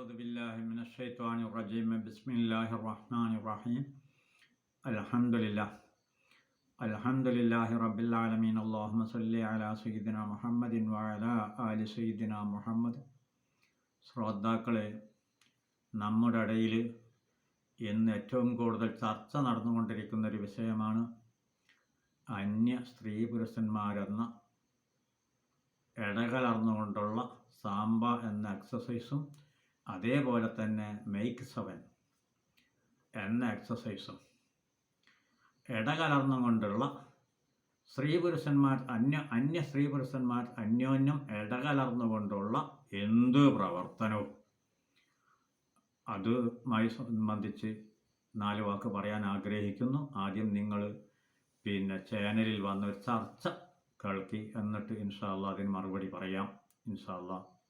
أعوذ بالله من الشيطان الرجيم بسم الله الرحمن الرحيم الحمد لله الحمد لله رب العالمين اللهم صل على سيدنا محمد وعلى آل سيدنا محمد ശ്രോതാക്കളെ നമ്മുടെ ഇടയിൽ ഇന്ന് ഏറ്റവും കൂടുതൽ ചർച്ച നടന്നുകൊണ്ടിരിക്കുന്ന ഒരു വിഷയമാണ് അന്യ സ്ത്രീ പുരുഷന്മാരെന്ന ഇടകലർന്നുകൊണ്ടുള്ള സാമ്പ എന്ന എക്സസൈസും അതേപോലെ തന്നെ മെയ്ക്ക് സെവൻ എന്ന എക്സസൈസും ഇടകലർന്നുകൊണ്ടുള്ള സ്ത്രീ പുരുഷന്മാർ അന്യ അന്യ സ്ത്രീ പുരുഷന്മാർ അന്യോന്യം ഇടകലർന്നുകൊണ്ടുള്ള എന്ത് പ്രവർത്തനവും? അതുമായി സംബന്ധിച്ച് നാല് വാക്ക് പറയാൻ ആഗ്രഹിക്കുന്നു. ആദ്യം നിങ്ങൾ പിന്നെ ചാനലിൽ വന്ന ഒരു ചർച്ച കേൾക്കി. എന്നിട്ട് ഇൻഷാല്ല അതിന് മറുപടി പറയാം. ഇൻഷാല്ല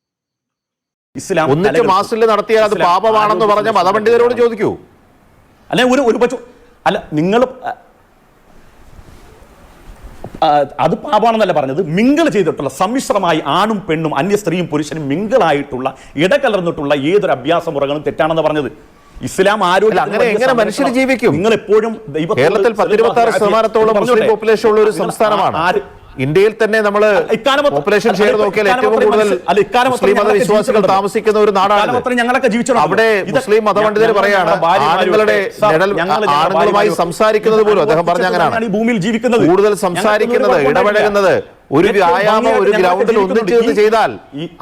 ഇസ്ലാം ഒന്നിച്ച്. മാസിൽ നടത്തിയാൽ അത് പാപമാണെന്ന് പറഞ്ഞ മതപണ്ഡിതരോട് ചോദിക്കൂ. അല്ലെ ഒരു ഒരു പക്ഷം അല്ല നിങ്ങൾ അത് പാപമാണെന്നല്ല പറഞ്ഞത്. മിങ്കിൾ ചെയ്തിട്ടുള്ള സമ്മിശ്രമായി ആണും പെണ്ണും അന്യ സ്ത്രീയും പുരുഷനും മിങ്കിളായിട്ടുള്ള ഇടകലർന്നിട്ടുള്ള ഏതൊരു അഭ്യാസ മുറകളും തെറ്റാണെന്ന് പറഞ്ഞത്. ഇസ്ലാം ആരോഗ്യം അങ്ങനെ എങ്ങനെ മനുഷ്യർ ജീവിക്കും? നിങ്ങൾ എപ്പോഴും കേരളത്തിൽ പത്തിരുപത്തി ആറ് ശതമാനത്തോളം മുസ്ലിം പോപ്പുലേഷൻ ഉള്ള ഒരു സംസ്ഥാനമാണ്. ആര്- ഇന്ത്യയിൽ തന്നെ നമ്മൾ പോപ്പുലേഷൻ ഷെയർ നോക്കിയാൽ ഏറ്റവും കൂടുതൽ മുസ്ലിം മതവിശ്വാസികൾ താമസിക്കുന്ന ഒരു നാടാണ് ഞങ്ങളൊക്കെ. അവിടെ മുസ്ലിം മതപണ്ഡിതർ പറയാണ് ആണുങ്ങളുടെ ആണുങ്ങളുമായി സംസാരിക്കുന്നത് പോലും അദ്ദേഹം പറഞ്ഞ അങ്ങനെയാണ്. ഭൂമിയിൽ ജീവിക്കുന്നത്. കൂടുതൽ സംസാരിക്കുന്നത് ഇടപഴകുന്നത് ഒരു വ്യായാമം ഒരു ഗ്രൗണ്ടിൽ ഒന്നിച്ചു നിന്ന് ചെയ്താൽ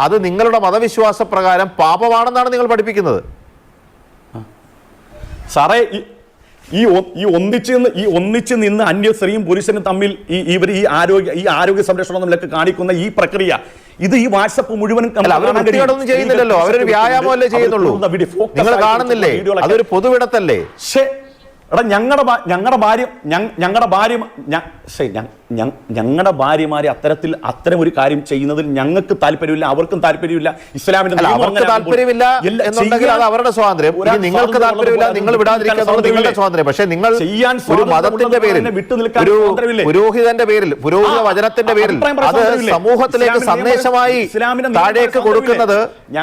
അത് നിങ്ങളുടെ മതവിശ്വാസ പ്രകാരം പാപമാണെന്നാണ് നിങ്ങൾ പഠിപ്പിക്കുന്നത്. സാറേ ഈ- ഈ ഒന്നിച്ച് നിന്ന് ഈ ഒന്നിച്ച് നിന്ന് അന്യ സ്ത്രീയും പുരുഷനും തമ്മിൽ ഈ ഇവർ ഈ ആരോഗ്യ ഈ ആരോഗ്യ സംരക്ഷണം തമ്മിലൊക്കെ കാണിക്കുന്ന ഈ പ്രക്രിയ ഇത് ഈ വാട്സപ്പ് മുഴുവൻ ചെയ്യുന്നില്ലല്ലോ. അവരൊരു വ്യായാമമല്ലേ ചെയ്യുന്നുള്ളൂ. നിങ്ങൾ കാണുന്നില്ലേ? അതൊരു പൊതുവിടത്തല്ലേ? എടാ ഞങ്ങളുടെ ഞങ്ങളുടെ ഭാര്യ ഞങ്ങളുടെ ഭാര്യ ഞങ്ങളുടെ ഭാര്യമാരെ അത്തരത്തിൽ അത്തരം ഒരു കാര്യം ചെയ്യുന്നതിൽ ഞങ്ങൾക്ക് താല്പര്യമില്ല അവർക്കും താല്പര്യമില്ല ഇസ്ലാമിന്റെ അവർക്ക് താല്പര്യമില്ല എന്നുണ്ടെങ്കിൽ അത് അവരുടെ സ്വാതന്ത്ര്യം. നിങ്ങൾക്ക് താല്പര്യമില്ല നിങ്ങൾ പോലെ നിങ്ങളുടെ സ്വാതന്ത്ര്യം പക്ഷേ നിങ്ങൾ ചെയ്യാൻ ഒരു മതത്തിന്റെ പേരിൽ ഒരു? പുരോഹിതന്റെ പേരിൽ പുരോഹിത വചനത്തിന്റെ പേരിൽ അത് സമൂഹത്തിലേക്ക് സന്ദേശമായി താഴേക്ക് കൊടുക്കുന്നത്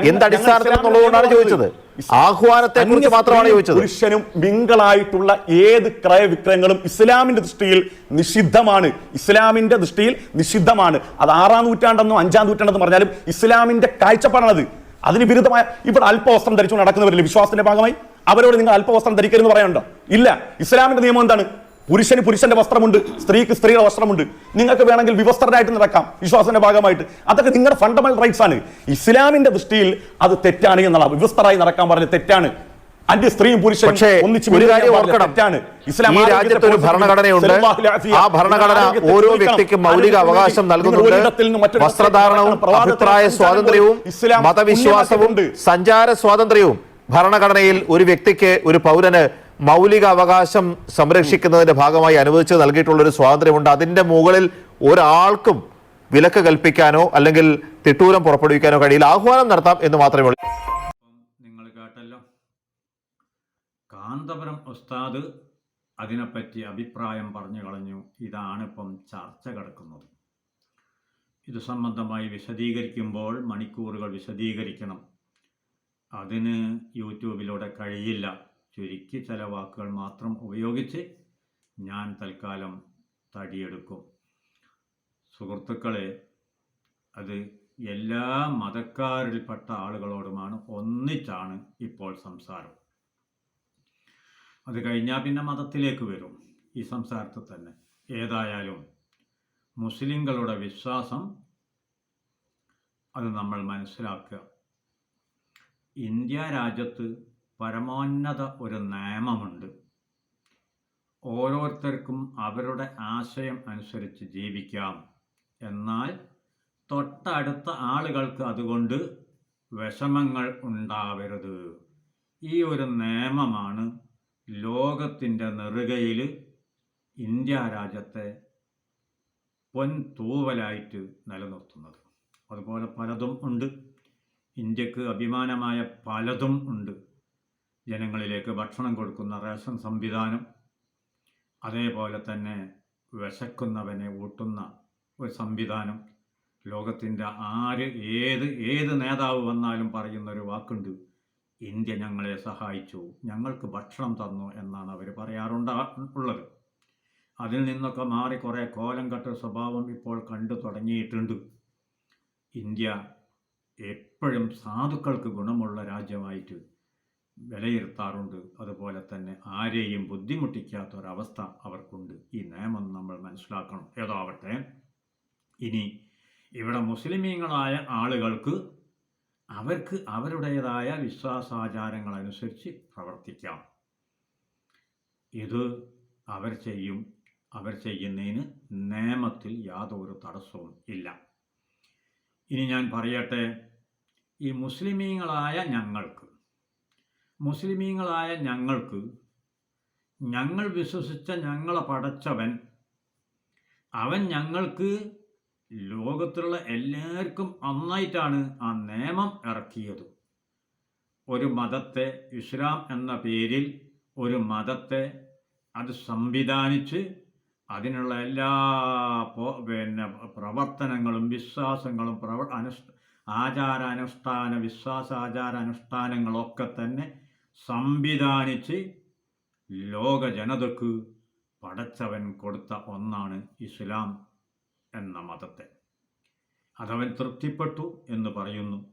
എന്തടിസ്ഥാനത്തിലെന്നുള്ളതുകൊണ്ടാണ് ചോദിച്ചത്. ആഹ്വാനത്തെ കുറിച്ച് മാത്രമാണ് ചോദിച്ചത്. പുരുഷനും മിങ്കളായിട്ടുള്ള ഏത് ക്രയവിക്രയങ്ങളും ഇസ്ലാമിന്റെ ദൃഷ്ടിയിൽ നിഷിദ്ധമാണ്. ഇസ്ലാമിന്റെ ദൃഷ്ടിയിൽ നിഷിദ്ധമാണ്. അത് ആറാം നൂറ്റാണ്ടെന്നോ അഞ്ചാം നൂറ്റാണ്ടെന്ന് പറഞ്ഞാലും ഇസ്ലാമിന്റെ കാഴ്ചപ്പാടാണത്. അതിന് വിരുദ്ധമായ ഇവിടെ അല്പവസ്ത്രം ധരിച്ചു നടക്കുന്നവരില്ലേ വിശ്വാസത്തിന്റെ ഭാഗമായി അവരോട് നിങ്ങൾ അല്പവസ്ത്രം ധരിക്കരുതെന്ന് പറയാനുണ്ടോ? ഇല്ല. ഇസ്ലാമിന്റെ നിയമം എന്താണ്? പുരുഷന് പുരുഷന്റെ വസ്ത്രമുണ്ട് സ്ത്രീക്ക് സ്ത്രീയുടെ വസ്ത്രമുണ്ട്. നിങ്ങൾക്ക് വേണമെങ്കിൽ വിവസ്ത്രനായിട്ട് നടക്കാം വിശ്വാസത്തിന്റെ ഭാഗമായിട്ട്. അതൊക്കെ നിങ്ങളുടെ ഫണ്ടമെന്റൽ റൈറ്റ്സ് ആണ്. ഇസ്ലാമിന്റെ ദൃഷ്ടിയിൽ അത് തെറ്റാണ് എന്നുള്ള വിവസ്ത്രമായി നടക്കാൻ പറഞ്ഞ തെറ്റാണ്. അന്റെ സ്ത്രീയും പുരുഷനും ഒന്നിച്ച് ഒരു മിണ്ടിയാൽ കാര്യം ഓർക്കണം. തെറ്റാണ്. ഇസ്ലാം ഈ രാജ്യത്ത് ഒരു. ഭരണഘടനയുണ്ട്. ആ. ഭരണഘടന ഓരോ. വ്യക്തിക്കും മൗലിക അവകാശം നൽകുന്നുണ്ട്. വസ്ത്രധാരണവും അഭിപ്രായ സ്വാതന്ത്ര്യവും മതവിശ്വാസവും സഞ്ചാര സ്വാതന്ത്ര്യവും ഭരണഘടനയിൽ ഒരു വ്യക്തിക്ക് ഒരു പൗരന് മൗലിക അവകാശം സംരക്ഷിക്കുന്നതിന്റെ ഭാഗമായി അനുവദിച്ച് നൽകിയിട്ടുള്ള ഒരു സ്വാതന്ത്ര്യമുണ്ട്. അതിന്റെ മുകളിൽ ഒരാൾക്കും വിലക്ക് കൽപ്പിക്കാനോ അല്ലെങ്കിൽ തിട്ടൂരം പുറപ്പെടുവിക്കാനോ കഴിയില്ല. ആഹ്വാനം നടത്താം എന്ന് മാത്രമേ ഉള്ളൂ. നിങ്ങൾ കേട്ടല്ലോ. കാന്തപുരം ഉസ്താദ് അതിനെപ്പറ്റി അഭിപ്രായം പറഞ്ഞു കളഞ്ഞു. ഇതാണ് ഇതാണിപ്പം ചർച്ച കിടക്കുന്നത്. ഇത് സംബന്ധമായി വിശദീകരിക്കുമ്പോൾ മണിക്കൂറുകൾ വിശദീകരിക്കണം. അതിന് യൂട്യൂബിലൂടെ കഴിയില്ല. ചുരുക്കി ചില വാക്കുകൾ മാത്രം ഉപയോഗിച്ച് ഞാൻ തൽക്കാലം തടിയെടുക്കും. സുഹൃത്തുക്കളെ അത് എല്ലാ മതക്കാരിൽപ്പെട്ട ആളുകളോടുമാണ് ഒന്നിച്ചാണ് ഇപ്പോൾ സംസാരം. അത് കഴിഞ്ഞാൽ പിന്നെ മതത്തിലേക്ക് വരും ഈ സംസാരത്തിൽ തന്നെ. ഏതായാലും മുസ്ലിങ്ങളുടെ വിശ്വാസം അത് നമ്മൾ മനസ്സിലാക്കുക. ഇന്ത്യ രാജ്യത്ത് പരമോന്നത ഒരു നിയമമുണ്ട്. ഓരോരുത്തർക്കും അവരുടെ ആശയം അനുസരിച്ച് ജീവിക്കാം. എന്നാൽ തൊട്ടടുത്ത ആളുകൾക്ക് അതുകൊണ്ട് വിഷമങ്ങൾ ഉണ്ടാവരുത്. ഈ ഒരു നിയമമാണ് ലോകത്തിന്റെ നെറുകയിൽ ഇന്ത്യ രാജ്യത്തെ പൊൻതൂവലായിട്ട് നിലനിർത്തുന്നത്. അതുപോലെ പലതും ഉണ്ട്. ഇന്ത്യയ്ക്ക് അഭിമാനമായ പലതും ഉണ്ട്. ജനങ്ങളിലേക്ക് ഭക്ഷണം കൊടുക്കുന്ന റേഷൻ സംവിധാനം അതേപോലെ തന്നെ വിശക്കുന്നവനെ ഊട്ടുന്ന ഒരു സംവിധാനം. ലോകത്തിന്റെ ആര് ഏത് ഏത് നേതാവ് വന്നാലും പറയുന്നൊരു വാക്കുണ്ട് ഇന്ത്യ ഞങ്ങളെ സഹായിച്ചു ഞങ്ങൾക്ക് ഭക്ഷണം തന്നു എന്നാണ് അവർ പറയാറുണ്ട ഉള്ളത്. അതിൽ നിന്നൊക്കെ മാറി കുറേ കോലം കെട്ട സ്വഭാവം ഇപ്പോൾ കണ്ടു തുടങ്ങിയിട്ടുണ്ട്. ഇന്ത്യ എപ്പോഴും സാധുക്കൾക്ക് ഗുണമുള്ള രാജ്യമായിട്ട് വിലയിരുത്താറുണ്ട്. അതുപോലെ തന്നെ ആരെയും ബുദ്ധിമുട്ടിക്കാത്ത ഒരവസ്ഥ അവർക്കുണ്ട്. ഈ നിയമം നമ്മൾ മനസ്സിലാക്കണം. ഏതോ ആവട്ടെ ഇനി ഇവിടെ മുസ്ലിമീങ്ങളായ ആളുകൾക്ക് അവർക്ക് അവരുടേതായ വിശ്വാസാചാരങ്ങൾ അനുസരിച്ച് പ്രവർത്തിക്കാം. ഇത് അവർ ചെയ്യും. അവർ ചെയ്യുന്നതിന് നിയമത്തിൽ യാതൊരു തടസ്സവും ഇല്ല. ഇനി ഞാൻ പറയട്ടെ ഈ മുസ്ലിമീങ്ങളായ ഞങ്ങൾക്ക് മുസ്ലിമീങ്ങളായ ഞങ്ങൾക്ക് ഞങ്ങൾ വിശ്വസിച്ച ഞങ്ങളെ പടച്ചവൻ അവൻ ഞങ്ങൾക്ക് ലോകത്തിലുള്ള എല്ലാവർക്കും അന്നായിട്ടാണ് ആ നിയമം ഇറക്കിയത്. ഒരു മതത്തെ ഇസ്ലാം എന്ന പേരിൽ ഒരു മതത്തെ അത് സംവിധാനിച്ച് അതിനുള്ള എല്ലാ പിന്നെ പ്രവർത്തനങ്ങളും വിശ്വാസങ്ങളും പ്രവ അനുഷ് ആചാരാനുഷ്ഠാന വിശ്വാസാചാരാനുഷ്ഠാനങ്ങളൊക്കെ തന്നെ സംവിധാനിച്ച് ലോക ജനതക്ക് പടച്ചവൻ കൊടുത്ത ഒന്നാണ് ഇസ്ലാം എന്ന മതത്തെ. അതവൻ തൃപ്തിപ്പെട്ടു എന്ന് പറയുന്നു.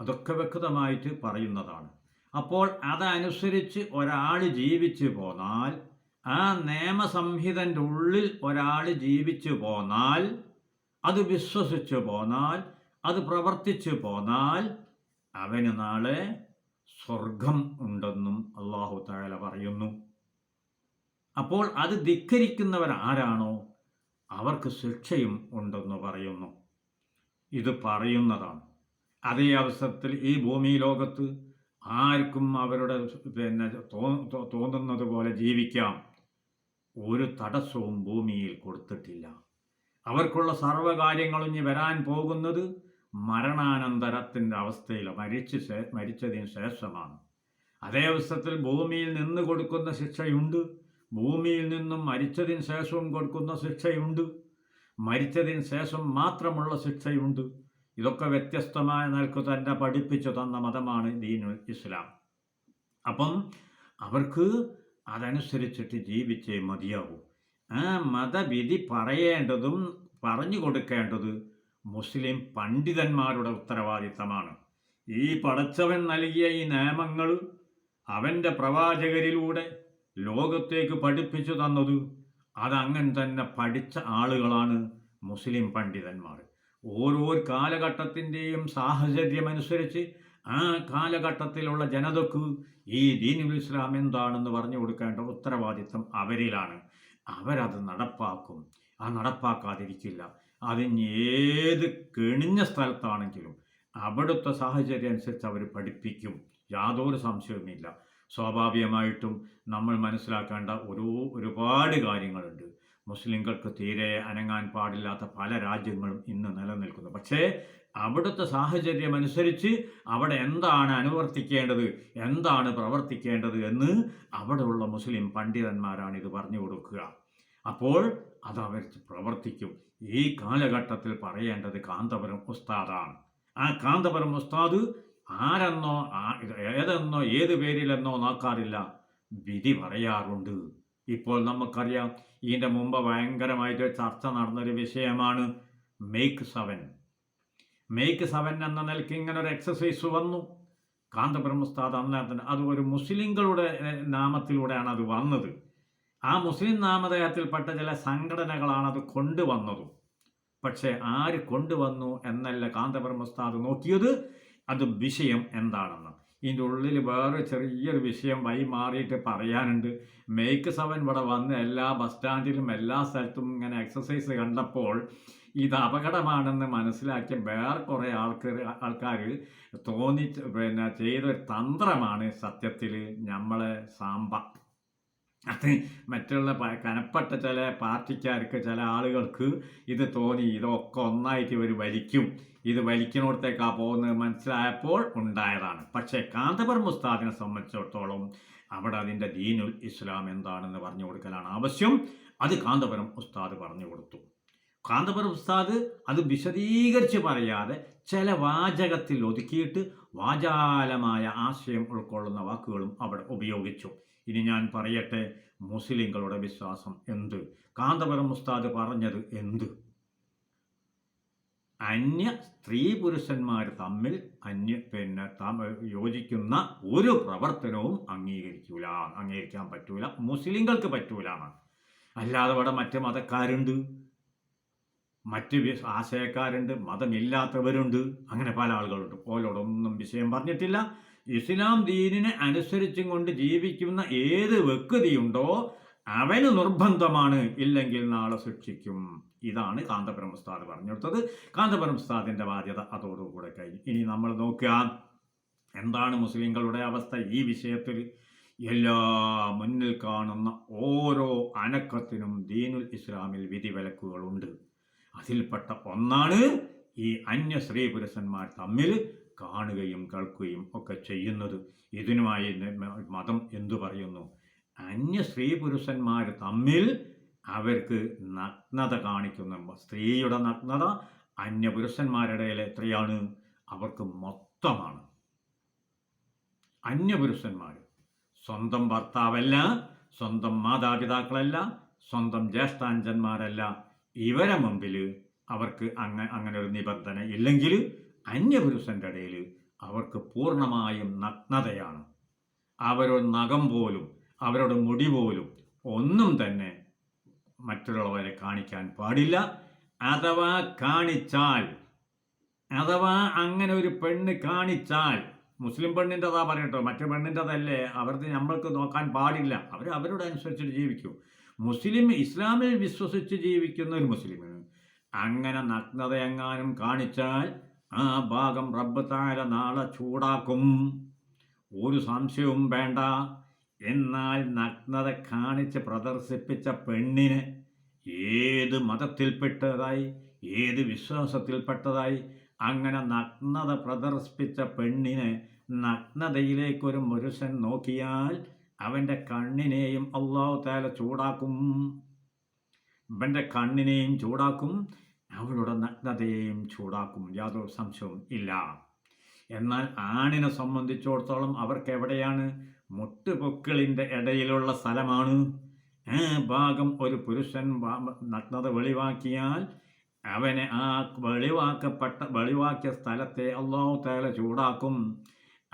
അതൊക്കെ വ്യക്തമായിട്ട് പറയുന്നതാണ്. അപ്പോൾ അതനുസരിച്ച് ഒരാൾ ജീവിച്ചു പോന്നാൽ ആ നിയമസംഹിതന്റെ ഉള്ളിൽ ഒരാൾ ജീവിച്ചു പോന്നാൽ അത് വിശ്വസിച്ചു പോന്നാൽ അത് പ്രവർത്തിച്ചു പോന്നാൽ അവന് നാളെ സ്വർഗം ഉണ്ടെന്നും അള്ളാഹു താല പറയുന്നു. അപ്പോൾ അത് ധിക്കരിക്കുന്നവർ ആരാണോ അവർക്ക് ശിക്ഷയും ഉണ്ടെന്ന് പറയുന്നു. ഇത് പറയുന്നതാണ്. അതേ അവസരത്തിൽ ഈ ഭൂമി ലോകത്ത് ആർക്കും അവരുടെ പിന്നെ തോന്നുന്നത് പോലെ ജീവിക്കാം. ഒരു തടസ്സവും ഭൂമിയിൽ കൊടുത്തിട്ടില്ല. അവർക്കുള്ള സർവകാര്യങ്ങളും ഇനി വരാൻ പോകുന്നത് മരണാനന്തരത്തിന്റെ അവസ്ഥയിൽ മരിച്ച് മരിച്ചതിന് ശേഷമാണ്. അതേ അവസരത്തിൽ ഭൂമിയിൽ നിന്ന് കൊടുക്കുന്ന ശിക്ഷയുണ്ട്. ഭൂമിയിൽ നിന്നും മരിച്ചതിന് ശേഷവും കൊടുക്കുന്ന ശിക്ഷയുണ്ട്. മരിച്ചതിന് ശേഷം മാത്രമുള്ള ശിക്ഷയുണ്ട്. ഇതൊക്കെ വ്യത്യസ്തമായ നിലയ്ക്ക് തന്നെ പഠിപ്പിച്ചു തന്ന മതമാണ് ദീനുൽ ഇസ്ലാം. അപ്പം അവർക്ക് അതനുസരിച്ചിട്ട് ജീവിച്ചേ മതിയാവൂ. ആ മതവിധി പറയേണ്ടതും പറഞ്ഞു കൊടുക്കേണ്ടത് മുസ്ലിം പണ്ഡിതന്മാരുടെ ഉത്തരവാദിത്തമാണ്. ഈ പടച്ചവൻ നൽകിയ ഈ നിയമങ്ങൾ അവന്റെ പ്രവാചകരിലൂടെ ലോകത്തേക്ക് പഠിപ്പിച്ചു തന്നത് അതങ്ങനെ തന്നെ പഠിച്ച ആളുകളാണ് മുസ്ലിം പണ്ഡിതന്മാർ. ഓരോ കാലഘട്ടത്തിന്റെയും സാഹചര്യമനുസരിച്ച് ആ കാലഘട്ടത്തിലുള്ള ജനതക്ക് ഈ ദീനുൽ ഇസ്ലാം എന്താണെന്ന് പറഞ്ഞു കൊടുക്കേണ്ട ഉത്തരവാദിത്തം അവരിലാണ്. അവരത് നടപ്പാക്കും. ആ നടപ്പാക്കാതിരിക്കില്ല. അതിന് ഏത് കെണിഞ്ഞ സ്ഥലത്താണെങ്കിലും അവിടുത്തെ സാഹചര്യം അനുസരിച്ച് അവർ പഠിപ്പിക്കും. യാതൊരു സംശയവുമില്ല. സ്വാഭാവികമായിട്ടും നമ്മൾ മനസ്സിലാക്കേണ്ട ഒരു ഒരുപാട് കാര്യങ്ങളുണ്ട്. മുസ്ലിങ്ങൾക്ക് തീരെ അനങ്ങാൻ പാടില്ലാത്ത പല രാജ്യങ്ങളും ഇന്ന് നിലനിൽക്കുന്നു. പക്ഷേ അവിടുത്തെ സാഹചര്യം അനുസരിച്ച് അവിടെ എന്താണ് അനുവർത്തിക്കേണ്ടത് എന്താണ് പ്രവർത്തിക്കേണ്ടത് എന്ന് അവിടെയുള്ള മുസ്ലിം പണ്ഡിതന്മാരാണ് ഇത് പറഞ്ഞു കൊടുക്കുക. അപ്പോൾ അത് അവർ പ്രവർത്തിക്കും. ഈ കാലഘട്ടത്തിൽ പറയേണ്ടത് കാന്തപുരം ഉസ്താദാണ്. ആ കാന്തപുരം ഉസ്താദ് ആരെന്നോ ഏതെന്നോ ഏത് പേരിലെന്നോ നോക്കാറില്ല. വിധി പറയാറുണ്ട്. ഇപ്പോൾ നമുക്കറിയാം ഇതിന്റെ മുമ്പ് ഭയങ്കരമായിട്ട് ചർച്ച നടന്നൊരു വിഷയമാണ് മേക്ക് സെവൻ മേക്ക് സെവൻ എന്ന നിലയ്ക്ക് ഇങ്ങനെ ഒരു എക്സസൈസ് വന്നു. കാന്തപുരം ഉസ്താദ് അന്നേരത്തിന് അത് ഒരു മുസ്ലിങ്ങളുടെ നാമത്തിലൂടെയാണ് അത് വന്നത്. ആ മുസ്ലിം നാമധേയത്തിൽപ്പെട്ട ചില സംഘടനകളാണ് അത് കൊണ്ടുവന്നതും. പക്ഷേ ആര് കൊണ്ടുവന്നു എന്നല്ല കാന്തപുരം ഉസ്താദ് നോക്കിയത്. അത് വിഷയം എന്താണെന്ന്. ഇതിന്റെ ഉള്ളിൽ വേറെ ചെറിയൊരു വിഷയം വഴി മാറിയിട്ട് പറയാനുണ്ട്. മേക്ക് സെവൻ ഇവിടെ വന്ന് എല്ലാ ബസ് സ്റ്റാൻഡിലും എല്ലാ സ്ഥലത്തും ഇങ്ങനെ എക്സസൈസ് കണ്ടപ്പോൾ ഇത് അപകടമാണെന്ന് മനസ്സിലാക്കിയ വേറെ കുറേ ആൾക്കാർ ആൾക്കാർ തോന്നി പിന്നെ ചെയ്തൊരു തന്ത്രമാണ് സത്യത്തിൽ നമ്മളെ സാമ്പ. അത് മറ്റുള്ള കനപ്പെട്ട ചില പാർട്ടിക്കാർക്ക് ചില ആളുകൾക്ക് ഇത് തോന്നി ഇതൊക്കെ ഒന്നായിട്ട് ഇവർ വലിക്കും. ഇത് വലിക്കുന്നിടത്തേക്കാണ് പോകുന്നത് മനസ്സിലായപ്പോൾ ഉണ്ടായതാണ്. പക്ഷേ കാന്തപുരം ഉസ്താദിനെ സംബന്ധിച്ചിടത്തോളം അവിടെ അതിന്റെ ദീനുൽ ഇസ്ലാം എന്താണെന്ന് പറഞ്ഞു കൊടുക്കലാണ് ആവശ്യം. അത് കാന്തപുരം ഉസ്താദ് പറഞ്ഞു കൊടുത്തു. കാന്തപുരം ഉസ്താദ് അത് വിശദീകരിച്ച് പറയാതെ ചില വാചകത്തിൽ ഒതുക്കിയിട്ട് വാചാലമായ ആശയം ഉൾക്കൊള്ളുന്ന വാക്കുകളും അവിടെ ഉപയോഗിച്ചു. ഇനി ഞാൻ പറയട്ടെ മുസ്ലിങ്ങളുടെ വിശ്വാസം എന്ത്? കാന്തപുരം മുസ്താദ് പറഞ്ഞത് എന്ത്? അന്യ സ്ത്രീ പുരുഷന്മാർ തമ്മിൽ അന്യ പിന്നെ യോജിക്കുന്ന ഒരു പ്രവർത്തനവും അംഗീകരിക്കൂല അംഗീകരിക്കാൻ പറ്റൂല മുസ്ലിങ്ങൾക്ക് പറ്റൂലാണ്. അല്ലാതെ ഇവിടെ മറ്റ് മതക്കാരുണ്ട്. മറ്റ് ആശയക്കാരുണ്ട് മതമില്ലാത്തവരുണ്ട്. അങ്ങനെ പല ആളുകളുണ്ട്. പോലോടൊന്നും വിഷയം പറഞ്ഞിട്ടില്ല. ഇസ്ലാം ദീനിനെ അനുസരിച്ചും കൊണ്ട് ജീവിക്കുന്ന ഏത് വ്യക്തിയുണ്ടോ അവന് നിർബന്ധമാണ് ഇല്ലെങ്കിൽ നാളെ ശിക്ഷിക്കും. ഇതാണ് കാന്തപുരം ഉസ്താദ് പറഞ്ഞെടുത്തത് കാന്തപുരം ഉസ്താദിന്റെ ബാധ്യത അതോടുകൂടെ കഴിഞ്ഞു. ഇനി നമ്മൾ നോക്കുക എന്താണ് മുസ്ലിങ്ങളുടെ അവസ്ഥ. ഈ വിഷയത്തിൽ എല്ലാ മുന്നിൽ കാണുന്ന ഓരോ അനക്കത്തിനും ദീനുൽ ഇസ്ലാമിൽ വിധിവിലക്കുകളുണ്ട്. അതിൽപ്പെട്ട ഒന്നാണ് ഈ അന്യ സ്ത്രീ പുരുഷന്മാർ തമ്മിൽ കാണുകയും കേൾക്കുകയും ഒക്കെ ചെയ്യുന്നത് ഇതിനുമായി മതം എന്തു പറയുന്നു? അന്യ സ്ത്രീ പുരുഷന്മാർ തമ്മിൽ അവർക്ക് നഗ്നത കാണിക്കുന്ന. സ്ത്രീയുടെ നഗ്നത അന്യ പുരുഷന്മാരുടെ എത്രയാണ്? അവർക്ക് മൊത്തമാണ്. അന്യപുരുഷന്മാർ സ്വന്തം ഭർത്താവല്ല സ്വന്തം മാതാപിതാക്കളല്ല സ്വന്തം ജ്യേഷ്ഠാഞ്ചന്മാരല്ല. ഇവരെ മുമ്പിൽ അവർക്ക് അങ്ങ അങ്ങനെ ഒരു നിബന്ധന ഇല്ലെങ്കിൽ അന്യപുരുഷന്റെ ഇടയിൽ അവർക്ക് പൂർണമായും നഗ്നതയാണ്. അവരുടെ നഖം പോലും അവരുടെ മുടി പോലും ഒന്നും തന്നെ മറ്റുള്ളവരെ കാണിക്കാൻ പാടില്ല. അഥവാ കാണിച്ചാൽ അഥവാ അങ്ങനെ ഒരു പെണ്ണ് കാണിച്ചാൽ മുസ്ലിം പെണ്ണിന്റെതാ പറയട്ടോ മറ്റു പെണ്ണിന്റെതല്ലേ അവർക്ക് നമ്മൾക്ക് നോക്കാൻ പാടില്ല. അവർ അവരോട് അനുസരിച്ചിട്ട് ജീവിക്കൂ. മുസ്ലിം ഇസ്ലാമിൽ വിശ്വസിച്ച് ജീവിക്കുന്ന ഒരു മുസ്ലിമാണ് അങ്ങനെ നഗ്നതയെങ്ങാനും കാണിച്ചാൽ ആ ഭാഗം റബ്ബ് താര നാളെ ചൂടാക്കും. ഒരു സംശയവും വേണ്ട. എന്നാൽ നഗ്നത കാണിച്ച് പ്രദർശിപ്പിച്ച പെണ്ണിന് ഏത് മതത്തിൽപ്പെട്ടതായി ഏത് വിശ്വാസത്തിൽപ്പെട്ടതായി അങ്ങനെ നഗ്നത പ്രദർശിപ്പിച്ച പെണ്ണിന് നഗ്നതയിലേക്കൊരു പുരുഷൻ നോക്കിയാൽ അവന്റെ കണ്ണിനെയും അള്ളാഹു താല ചൂടാക്കും. അവന്റെ കണ്ണിനെയും ചൂടാക്കും. അവളുടെ നഗ്നതയെയും ചൂടാക്കും. യാതൊരു സംശയവും ഇല്ല. എന്നാൽ ആണിനെ സംബന്ധിച്ചിടത്തോളം അവർക്ക് എവിടെയാണ്? മുട്ടുപൊക്കിളിന്റെ ഇടയിലുള്ള സ്ഥലമാണ്. ആ ഭാഗം ഒരു പുരുഷൻ നഗ്നത വെളിവാക്കിയാൽ അവനെ ആ വെളിവാക്കപ്പെട്ട വെളിവാക്കിയ സ്ഥലത്തെ അള്ളാഹു തേല ചൂടാക്കും.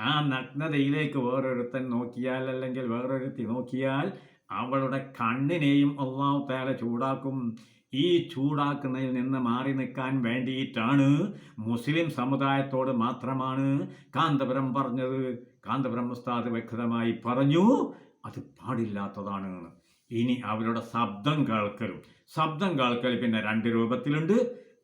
ആ നഗ്നതയിലേക്ക് വേറൊരുത്തൻ നോക്കിയാൽ അല്ലെങ്കിൽ വേറൊരുത്തി നോക്കിയാൽ അവളുടെ കണ്ണിനെയും അള്ളാഹു തേല ചൂടാക്കും. ഈ ചൂടാക്കുന്നതിൽ നിന്ന് മാറി നിൽക്കാൻ വേണ്ടിയിട്ടാണ് മുസ്ലിം സമുദായത്തോട് മാത്രമാണ് കാന്തപുരം പറഞ്ഞത്. കാന്തപുരം ഉസ്താദ് വ്യക്തമായി പറഞ്ഞു അത് പാടില്ലാത്തതാണ്. ഇനി അവരുടെ ശബ്ദം കേൾക്കലും. ശബ്ദം കേൾക്കൽ പിന്നെ രണ്ട് രൂപത്തിലുണ്ട്.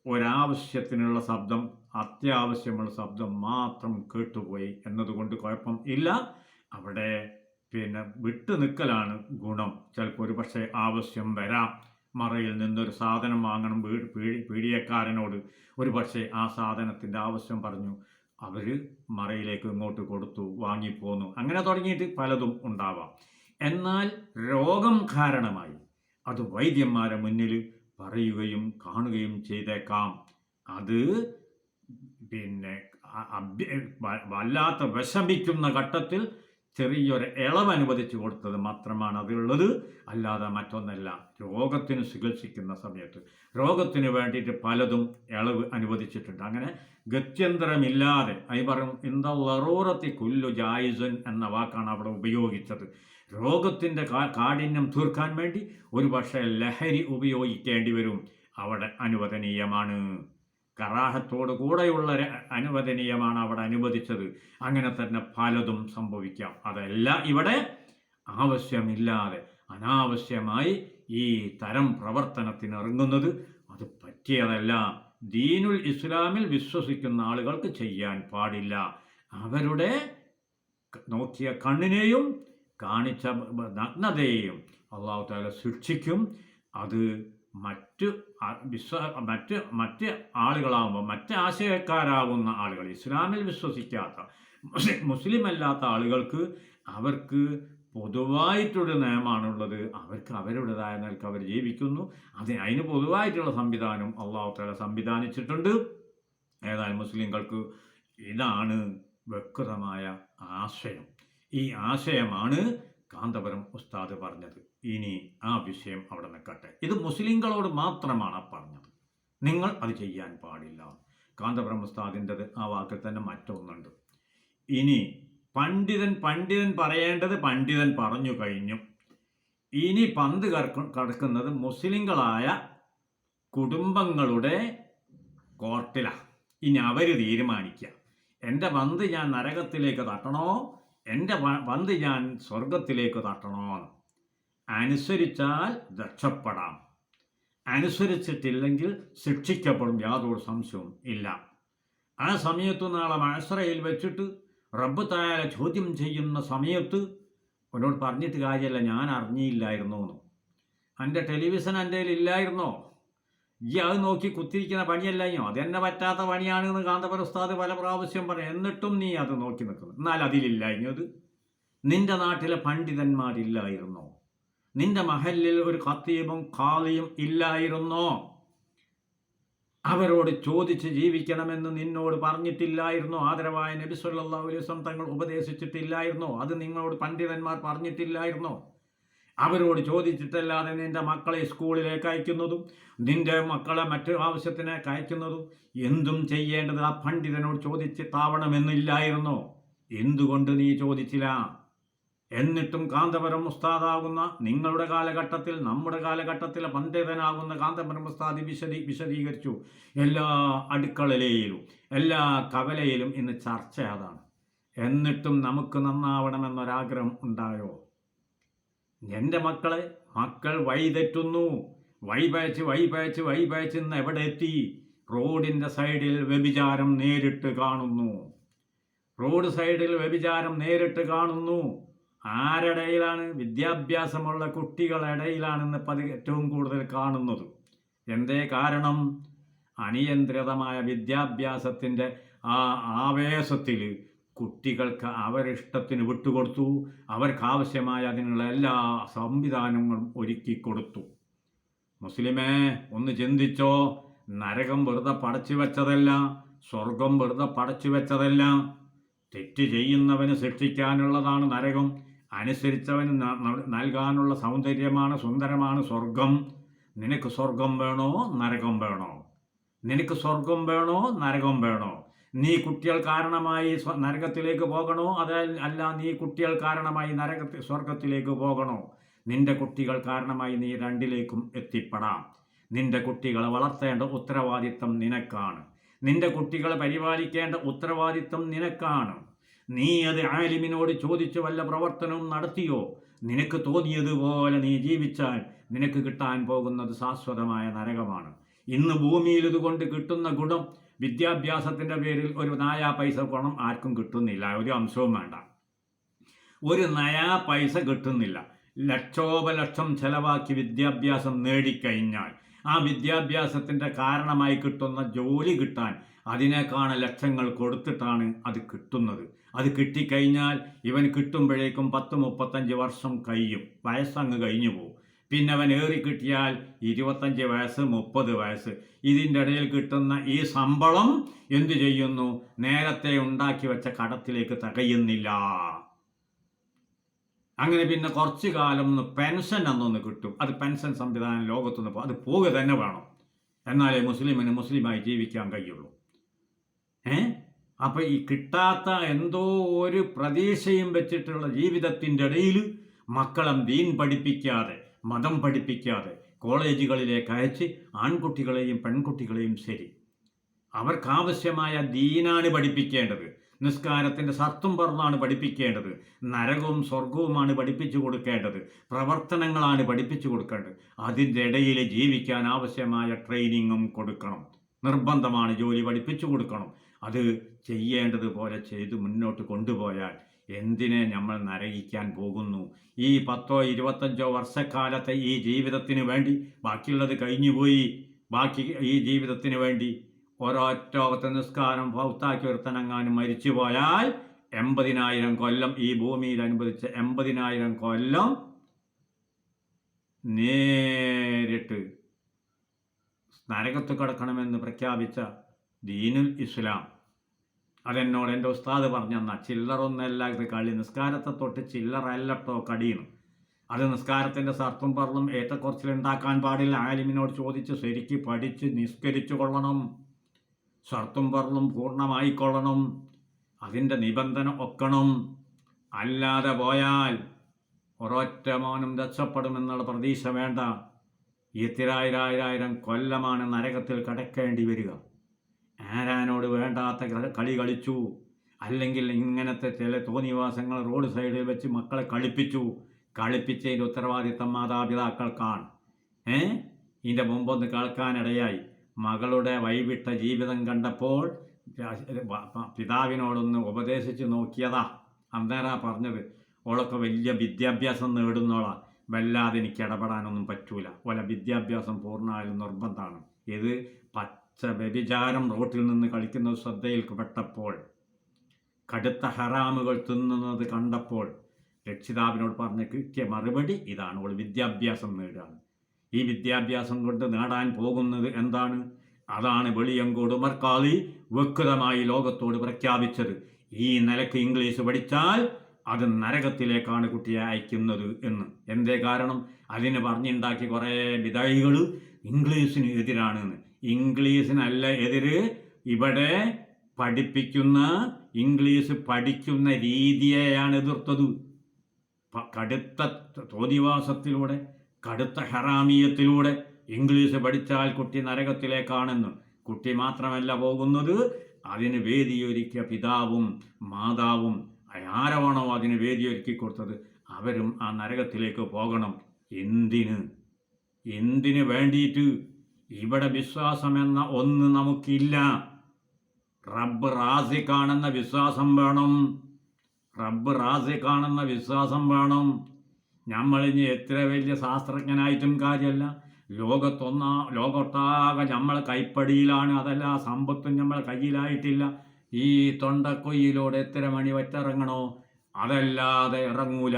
ഒരാവശ്യത്തിനുള്ള ശബ്ദം അത്യാവശ്യമുള്ള ശബ്ദം മാത്രം കേട്ടുപോയി എന്നതുകൊണ്ട് കുഴപ്പം ഇല്ല. അവിടെ പിന്നെ വിട്ടു നിൽക്കലാണ് ഗുണം. ചിലപ്പോൾ ഒരു പക്ഷേ ആവശ്യം വരാം. മറയിൽ നിന്നൊരു സാധനം വാങ്ങണം പീടി ഒരു പക്ഷേ ആ സാധനത്തിന്റെ ആവശ്യം പറഞ്ഞു. അവർ മറയിലേക്ക് ഇങ്ങോട്ട് കൊടുത്തു വാങ്ങിപ്പോന്നു. അങ്ങനെ തുടങ്ങിയിട്ട് പലതും ഉണ്ടാവാം. എന്നാൽ രോഗം കാരണമായി. അത് വൈദ്യന്മാരെ മുന്നിൽ പറയുകയും കാണുകയും ചെയ്തേക്കാം. അത് പിന്നെ വല്ലാത്ത വിഷമിക്കുന്ന ഘട്ടത്തിൽ ചെറിയൊരു ഇളവ് അനുവദിച്ചു കൊടുത്തത് മാത്രമാണ് അതിലുള്ളത്. അല്ലാതെ മറ്റൊന്നല്ല രോഗത്തിന് ചികിത്സിക്കുന്ന സമയത്ത്. രോഗത്തിന് വേണ്ടിയിട്ട് പലതും ഇളവ് അനുവദിച്ചിട്ടുണ്ട്. അങ്ങനെ ഗത്യന്തരമില്ലാതെ അയി പറയും ഇന്ത ലറൂറത്തി കുല്ലു ജായിസൻ എന്ന വാക്കാണ് അവിടെ ഉപയോഗിച്ചത്. രോഗത്തിന്റെ കാഠിന്യം തീർക്കാൻ വേണ്ടി ഒരു പക്ഷേ ലഹരി ഉപയോഗിക്കേണ്ടി വരും. അവിടെ അനുവദനീയമാണ്. കറാഹത്തോടു കൂടെയുള്ള അനുവദനീയമാണ് അവിടെ അനുവദിച്ചത്. അങ്ങനെ തന്നെ പലതും സംഭവിക്കാം. അതല്ല ഇവിടെ ആവശ്യമില്ലാതെ അനാവശ്യമായി ഈ തരം പ്രവർത്തനത്തിന് ഇറങ്ങുന്നത് അത് പറ്റിയതല്ല. ദീനുൽ ഇസ്ലാമിൽ വിശ്വസിക്കുന്ന ആളുകൾക്ക് ചെയ്യാൻ പാടില്ല. അവരുടെ നോക്കിയ കണ്ണിനെയും കാണിച്ച നഗ്നതയെയും അള്ളാഹു താല ശിക്ഷിക്കും അത് മറ്റ് വിശ്വാ മറ്റ് മറ്റ് ആളുകളാകുമ്പോൾ മറ്റ് ആശയക്കാരാകുന്ന ആളുകൾ ഇസ്ലാമിൽ വിശ്വസിക്കാത്ത മുസ്ലിം അല്ലാത്ത ആളുകൾക്ക് അവർക്ക് പൊതുവായിട്ടൊരു നയമാണുള്ളത് അവർക്ക് അവരുടേതായ നിലയ്ക്ക് അവർ ജീവിക്കുന്നു. അതിന് അതിന് പൊതുവായിട്ടുള്ള സംവിധാനം അള്ളാഹു താല സംവിധാനിച്ചിട്ടുണ്ട്. ഏതായാലും മുസ്ലിങ്ങൾക്ക് ഇതാണ് വ്യക്തമായ ആശയം. ഈ ആശയമാണ് കാന്തപുരം ഉസ്താദ് പറഞ്ഞത്. ഇനി ആ വിഷയം അവിടെ നിൽക്കട്ടെ. ഇത് മുസ്ലിങ്ങളോട് മാത്രമാണ് പറഞ്ഞത്. നിങ്ങൾ അത് ചെയ്യാൻ പാടില്ല. കാന്തബ്രഹ്മസ്ഥാദിന്റെത് ആ വാക്കിൽ തന്നെ മറ്റൊന്നുണ്ട്. ഇനി പണ്ഡിതൻ പണ്ഡിതൻ പറയേണ്ടത് പണ്ഡിതൻ പറഞ്ഞു കഴിഞ്ഞു. ഇനി പന്ത് കടക്കുന്നത് മുസ്ലിങ്ങളായ കുടുംബങ്ങളുടെ കോർട്ടിലാണ് ഇനി അവർ തീരുമാനിക്കുക. എന്റെ പന്ത് ഞാൻ നരകത്തിലേക്ക് തട്ടണോ? എന്റെ പന്ത് ഞാൻ സ്വർഗത്തിലേക്ക് തട്ടണോ എന്ന് അനുസരിച്ചാൽ രക്ഷപ്പെടാം. അനുസരിച്ചിട്ടില്ലെങ്കിൽ ശിക്ഷിക്കപ്പെടും. യാതൊരു സംശയവും ഇല്ല. ആ സമയത്ത് നാളെ മഴസറയിൽ വെച്ചിട്ട് റബ്ബ് തായാല ചോദ്യം ചെയ്യുന്ന സമയത്ത് എന്നോട് പറഞ്ഞിട്ട് കാര്യമല്ല ഞാൻ അറിഞ്ഞില്ലായിരുന്നു എന്റെ ടെലിവിഷൻ എന്റെ ഇല്ലായിരുന്നോ? ഈ അത് നോക്കി കുത്തിരിക്കുന്ന പണിയല്ല പണിയല്ലോ അതെന്നെ പറ്റാത്ത പണിയാണ് എന്ന് ഉസ്താദ് പല പ്രാവശ്യം പറയും. എന്നിട്ടും നീ അത് നോക്കി നിൽക്കുന്നു. എന്നാൽ അതിലില്ല ഇനിയത് നിന്റെ നാട്ടിലെ പണ്ഡിതന്മാരില്ലായിരുന്നോ? നിന്റെ മഹലിൽ ഒരു ഖത്തീബും ഖാലിയും ഇല്ലായിരുന്നോ? അവരോട് ചോദിച്ച് ജീവിക്കണമെന്ന് നിന്നോട് പറഞ്ഞിട്ടില്ലായിരുന്നോ? ആദരവായ നബി വസല്ലം തങ്ങൾ ഉപദേശിച്ചിട്ടില്ലായിരുന്നോ? അത് നിങ്ങളോട് പണ്ഡിതന്മാർ പറഞ്ഞിട്ടില്ലായിരുന്നോ? അവരോട് ചോദിച്ചിട്ടല്ലാതെ നിന്റെ മക്കളെ സ്കൂളിലേക്ക് അയക്കുന്നതും നിന്റെ മക്കളെ മറ്റു ആവശ്യത്തിനേക്ക് അയക്കുന്നതും എന്തും ചെയ്യേണ്ടത് ആ പണ്ഡിതനോട് ചോദിച്ചിട്ടാവണമെന്നില്ലായിരുന്നോ? എന്തുകൊണ്ട് നീ ചോദിച്ചില്ല? എന്നിട്ടും കാന്തപുരം ഉസ്താദാകുന്ന നിങ്ങളുടെ കാലഘട്ടത്തിൽ നമ്മുടെ കാലഘട്ടത്തിലെ പണ്ഡിതനാകുന്ന കാന്തപുരം മുസ്താദി വിശദീ വിശദീകരിച്ചു. എല്ലാ അടുക്കളയിലും എല്ലാ കവലയിലും ഇന്ന് ചർച്ച അതാണ്. എന്നിട്ടും നമുക്ക് നന്നാവണമെന്നൊരാഗ്രഹം ഉണ്ടായോ? എന്റെ മക്കളെ മക്കൾ വഴിതെറ്റുന്നു വഴിപയച്ച് വഴിപയച്ച് വഴിപയച്ച് ഇന്ന് എവിടെ എത്തി? റോഡിന്റെ സൈഡിൽ വ്യഭിചാരം നേരിട്ട് കാണുന്നു. റോഡ് സൈഡിൽ വ്യഭിചാരം നേരിട്ട് കാണുന്നു. ആരുടെയിലാണ് വിദ്യാഭ്യാസമുള്ള കുട്ടികളുടെ ഇടയിലാണെന്ന് പതി ഏറ്റവും കൂടുതൽ കാണുന്നത്. എന്തേ കാരണം? അനിയന്ത്രിതമായ വിദ്യാഭ്യാസത്തിന്റെ ആ ആവേശത്തിൽ കുട്ടികൾക്ക് അവരിഷ്ടത്തിന് വിട്ടുകൊടുത്തു. അവർക്കാവശ്യമായ അതിനുള്ള എല്ലാ സംവിധാനങ്ങളും ഒരുക്കി കൊടുത്തു. മുസ്ലിമേ ഒന്ന് ചിന്തിച്ചോ? നരകം വെറുതെ പടച്ചു വെച്ചതല്ല സ്വർഗം വെറുതെ പടച്ചു വെച്ചതല്ല. തെറ്റ് ചെയ്യുന്നവന് ശിക്ഷിക്കാനുള്ളതാണ് നരകം. അനുസരിച്ചവന് നൽകാനുള്ള സൗന്ദര്യമാണ് സുന്ദരമാണ് സ്വർഗം. നിനക്ക് സ്വർഗം വേണോ? നരകം വേണോ? നിനക്ക് സ്വർഗം വേണോ? നരകം വേണോ? നീ കുട്ടികൾ കാരണമായി നരകത്തിലേക്ക് പോകണോ? അത് അല്ല നീ കുട്ടികൾ കാരണമായി നരകത്തി സ്വർഗത്തിലേക്ക് പോകണോ? നിന്റെ കുട്ടികൾ കാരണമായി നീ രണ്ടിലേക്കും എത്തിപ്പെടാം. നിന്റെ കുട്ടികളെ വളർത്തേണ്ട ഉത്തരവാദിത്തം നിനക്കാണ്. നിന്റെ കുട്ടികളെ പരിപാലിക്കേണ്ട ഉത്തരവാദിത്തം നിനക്കാണ്. നീ അത് ആലിമിനോട് ചോദിച്ചു വല്ല പ്രവർത്തനവും നടത്തിയോ? നിനക്ക് തോന്നിയതുപോലെ നീ ജീവിച്ചാൽ നിനക്ക് കിട്ടാൻ പോകുന്നത് ശാശ്വതമായ നരകമാണ്. ഇന്ന് ഭൂമിയിൽ ഇതുകൊണ്ട് കിട്ടുന്ന ഗുണം വിദ്യാഭ്യാസത്തിന്റെ പേരിൽ ഒരു നായാ പൈസ ഗുണം ആർക്കും കിട്ടുന്നില്ല. ഒരു അംശവും വേണ്ട. ഒരു നയാ പൈസ കിട്ടുന്നില്ല. ലക്ഷോപലക്ഷം ചെലവാക്കി വിദ്യാഭ്യാസം നേടിക്കഴിഞ്ഞാൽ ആ വിദ്യാഭ്യാസത്തിന്റെ കാരണമായി കിട്ടുന്ന ജോലി കിട്ടാൻ അതിനേക്കാണ് ലക്ഷങ്ങൾ കൊടുത്തിട്ടാണ് അത് കിട്ടുന്നത്. അത് കിട്ടിക്കഴിഞ്ഞാൽ ഇവൻ കിട്ടുമ്പോഴേക്കും പത്ത് മുപ്പത്തഞ്ച് വർഷം കഴിയും. വയസ്സങ്ങ് കഴിഞ്ഞു പോകും പിന്നെ അവൻ ഏറി കിട്ടിയാൽ ഇരുപത്തഞ്ച് വയസ്സ് മുപ്പത് വയസ്സ്. ഇതിന്റെ ഇടയിൽ കിട്ടുന്ന ഈ ശമ്പളം എന്തു ചെയ്യുന്നു? നേരത്തെ ഉണ്ടാക്കി വെച്ച കടത്തിലേക്ക് തകയുന്നില്ല. അങ്ങനെ പിന്നെ കുറച്ച് കാലം ഒന്ന് പെൻഷൻ അന്നൊന്ന് കിട്ടും. അത് പെൻഷൻ സംവിധാനം ലോകത്തുനിന്ന് അത് പോവുക തന്നെ വേണം. എന്നാലേ മുസ്ലിമിന് മുസ്ലിമായി ജീവിക്കാൻ കഴിയുള്ളൂ. ഏ? അപ്പൊ ഈ കിട്ടാത്ത എന്തോ ഒരു പ്രതീക്ഷയും വെച്ചിട്ടുള്ള ജീവിതത്തിന്റെ ഇടയിൽ മക്കളും ദീൻ പഠിപ്പിക്കാതെ മതം പഠിപ്പിക്കാതെ കോളേജുകളിലേക്ക് അയച്ച് ആൺകുട്ടികളെയും പെൺകുട്ടികളെയും ശരി. അവർക്കാവശ്യമായ ദീനാണ് പഠിപ്പിക്കേണ്ടത്. നിസ്കാരത്തിന്റെ സത്തും പറഞ്ഞാണ് പഠിപ്പിക്കേണ്ടത്. നരകവും സ്വർഗവുമാണ് പഠിപ്പിച്ചു കൊടുക്കേണ്ടത്. പ്രവർത്തനങ്ങളാണ് പഠിപ്പിച്ചു കൊടുക്കേണ്ടത്. അതിന്റെ ഇടയിൽ ജീവിക്കാൻ ആവശ്യമായ ട്രെയിനിങ്ങും കൊടുക്കണം. നിർബന്ധമാണ് ജോലി പഠിപ്പിച്ചു കൊടുക്കണം. അത് ചെയ്യേണ്ടതുപോലെ ചെയ്ത് മുന്നോട്ട് കൊണ്ടുപോയാൽ എന്തിനെ നമ്മൾ നരകിക്കാൻ പോകുന്നു? ഈ പത്തോ ഇരുപത്തഞ്ചോ വർഷക്കാലത്തെ ഈ ജീവിതത്തിന് വേണ്ടി ബാക്കിയുള്ളത് കഴിഞ്ഞുപോയി ബാക്കി ഈ ജീവിതത്തിന് വേണ്ടി ഒരൊറ്റ നിസ്കാരം ഭൗത്താക്കി ഒരുത്തനങ്ങാനും മരിച്ചു പോയാൽ എൺപതിനായിരം കൊല്ലം ഈ ഭൂമിയിൽ അനുവദിച്ച എൺപതിനായിരം കൊല്ലം നേരിട്ട് നരകത്ത് കടക്കണമെന്ന് പ്രഖ്യാപിച്ച ദീനുൽ ഇസ്ലാം. അതെന്നോട് എന്റെ ഉസ്താദ് പറഞ്ഞെന്ന ചില്ലറൊന്നല്ല ഇത് കളി നിസ്കാരത്തെ തൊട്ട് ചില്ലറല്ലട്ടോ കടിയും അത് നിസ്കാരത്തിന്റെ സർത്തും പറളും ഏറ്റക്കുറച്ചിലുണ്ടാക്കാൻ പാടില്ല. ആലിമിനോട് ചോദിച്ച് ശരിക്ക് പഠിച്ച് നിസ്കരിച്ചു കൊള്ളണം. സർത്തും പറളും പൂർണമായിക്കൊള്ളണം അതിന്റെ നിബന്ധന ഒക്കണം. അല്ലാതെ പോയാൽ ഒരൊറ്റ മോനും രക്ഷപ്പെടുമെന്നുള്ള പ്രതീക്ഷ വേണ്ട. ഇത്തിരായിരായിരം കൊല്ലമാണ് നരകത്തിൽ കടക്കേണ്ടി വരിക. ആരാനോട് വേണ്ടാത്ത കളി- കളി കളിച്ചു. അല്ലെങ്കിൽ ഇങ്ങനത്തെ ചില തോന്നിവാസങ്ങൾ റോഡ് സൈഡിൽ വെച്ച് മക്കളെ കളിപ്പിച്ചു. കളിപ്പിച്ചതിന്റെ ഉത്തരവാദിത്തം മാതാപിതാക്കൾക്കാണ്. ഏ? ഇതിന്റെ മുമ്പൊന്ന് കേൾക്കാനിടയായി. മകളുടെ വൈവിട്ട ജീവിതം കണ്ടപ്പോൾ പിതാവിനോടൊന്ന് ഉപദേശിച്ച് നോക്കിയതാ. അന്നേരാ പറഞ്ഞത് ഓളൊക്കെ വലിയ വിദ്യാഭ്യാസം നേടുന്നോളാ. വല്ലാതെ എനിക്ക് ഇടപെടാനൊന്നും പറ്റൂല. ഓല വിദ്യാഭ്യാസം പൂർണമായാലും നിർബന്ധമാണ്. ഇത് പച്ച വ്യഭിചാരം റോട്ടിൽ നിന്ന് കളിക്കുന്നത് ശ്രദ്ധയിൽപ്പെട്ടപ്പോൾ കടുത്ത ഹറാമുകൾ തിന്നുന്നത് കണ്ടപ്പോൾ രക്ഷിതാവിനോട് പറഞ്ഞ കൃത്യ മറുപടി ഇതാണ്. ഒരു വിദ്യാഭ്യാസം നേടുകയാണ്. ഈ വിദ്യാഭ്യാസം കൊണ്ട് നേടാൻ പോകുന്നത് എന്താണ്? അതാണ് വെളിയങ്കോട് ഉമർക്കാളി വ്യക്തമായി ലോകത്തോട് പ്രഖ്യാപിച്ചത്. ഈ നിലയ്ക്ക് ഇംഗ്ലീഷ് പഠിച്ചാൽ അത് നരകത്തിലേക്കാണ് കുട്ടിയെ അയക്കുന്നത് എന്ന്. എന്തേ കാരണം? അതിന് പറഞ്ഞുണ്ടാക്കി കുറേ വിധൈകൾ ഇംഗ്ലീഷിന് എതിരാണ് എന്ന്. ഇംഗ്ലീഷിനല്ല എതിര്. ഇവിടെ പഠിപ്പിക്കുന്ന ഇംഗ്ലീഷ് പഠിക്കുന്ന രീതിയെയാണ് എതിർത്തത്. കടുത്ത തോതിവാസത്തിലൂടെ കടുത്ത ഹറാമീയത്തിലൂടെ ഇംഗ്ലീഷ് പഠിച്ചാൽ കുട്ടി നരകത്തിലേക്കാണെന്ന്. കുട്ടി മാത്രമല്ല പോകുന്നത് അതിന് വേദിയൊരുക്കിയ പിതാവും മാതാവും ആരവാണോ അതിന് വേദിയൊരുക്കി കൊടുത്തത്. അവരും ആ നരകത്തിലേക്ക് പോകണം. എന്തിന്? എന്തിനു വേണ്ടിയിട്ട്? ഇവിടെ വിശ്വാസമെന്ന ഒന്ന് നമുക്കില്ല. റബ്ബ് കാണുന്ന വിശ്വാസം വേണം. റബ്ബ് കാണുന്ന വിശ്വാസം വേണം. നമ്മളിനി എത്ര വലിയ ശാസ്ത്രജ്ഞനായിട്ടും കാര്യമല്ല. ലോകത്തൊന്നാ ലോകത്തൊട്ടാകെ നമ്മൾ കൈപ്പടിയിലാണ്. അതല്ല സമ്പത്തും നമ്മൾ കയ്യിലായിട്ടില്ല. ഈ തൊണ്ടക്കൊയ്യിലൂടെ എത്ര മണി വറ്റിറങ്ങണോ? അതല്ലാതെ ഇറങ്ങൂല.